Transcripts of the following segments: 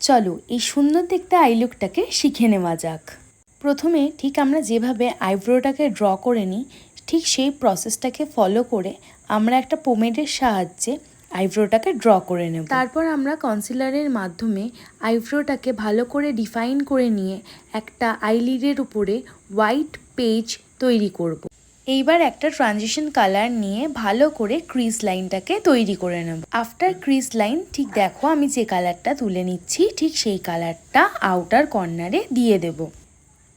চলো, এই সুন্দর দেখতে আই লুকটাকে শিখে নেওয়া যাক প্রথমে ঠিক আমরা যেভাবে আইব্রোটাকে ড্র করে নিই, ঠিক সেই প্রসেসটাকে ফলো করে আমরা একটা পোমেডের সাহায্যে আইব্রোটাকে ড্র করে নেব তারপর আমরা কনসিলারের মাধ্যমে আইব্রোটাকে ভালো করে ডিফাইন করে নিয়ে একটা আইলিডের উপরে হোয়াইট পেজ তৈরি করব। এইবার একটা ট্রানজিশন কালার নিয়ে ভালো করে ক্রিজ লাইনটাকে তৈরি করে নেব। আফটার ক্রিজ লাইন ঠিক দেখো আমি যে কালারটা তুলে নিচ্ছি, ঠিক সেই কালারটা আউটার কর্নারে দিয়ে দেব।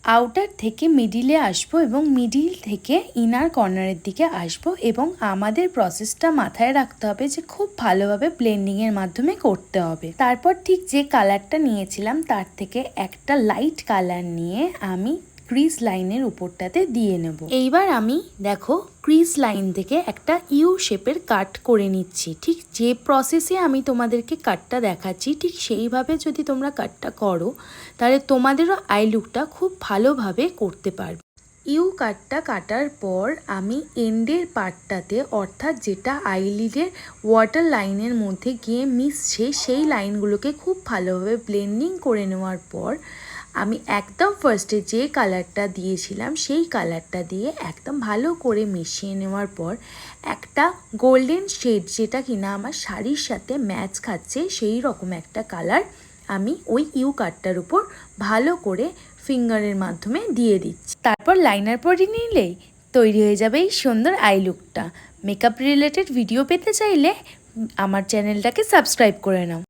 আউটার থেকে মিডিলে আসব এবং মিডিল থেকে ইনার কর্নারের দিকে আসব এবং আমাদের প্রসেসটা মাথায় রাখতে হবে যে খুব ভালোভাবে ব্লেন্ডিংয়ের মাধ্যমে করতে হবে। তারপর ঠিক যে কালারটা নিয়েছিলাম, তার থেকে একটা লাইট কালার নিয়ে আমি ক্রিজ লাইনের উপরটাতে দিয়ে নেব। এইবার আমি দেখো ক্রিজ লাইন থেকে একটা ইউ শেপের কাট করে নিচ্ছি। ঠিক যে প্রসেসে আমি তোমাদেরকে কাটটা দেখাচ্ছি ঠিক সেইভাবে যদি তোমরা কাটটা করো তাহলে তোমাদেরও আই লুকটা খুব ভালোভাবে করতে পারবে। ইউ কাটটা কাটার পর আমি এন্ডের পার্টটাতে অর্থাৎ যেটা আইলিডের ওয়াটার লাইনের মধ্যে গিয়ে মিশছে সেই লাইনগুলোকে খুব ভালোভাবে ব্লেন্ডিং করে নেওয়ার পর আমি একদম ফার্স্টে যে কালারটা দিয়েছিলাম, সেই কালারটা দিয়ে একদম ভালো করে মিশিয়ে নেওয়ার পর একটা গোল্ডেন শেড যেটা কিনা আমার শাড়ির সাথে ম্যাচ খাচ্ছে, সেই রকম একটা কালার আমি ওই ইউ কার্ডটার উপর ভালো করে ফিঙ্গারের মাধ্যমে দিয়ে দিচ্ছি। তারপর লাইনার পরে নিলেই তৈরি হয়ে যাবে এই সুন্দর আই লুকটা মেকআপ রিলেটেড ভিডিও পেতে চাইলে আমার চ্যানেলটাকে সাবস্ক্রাইব করে নাও।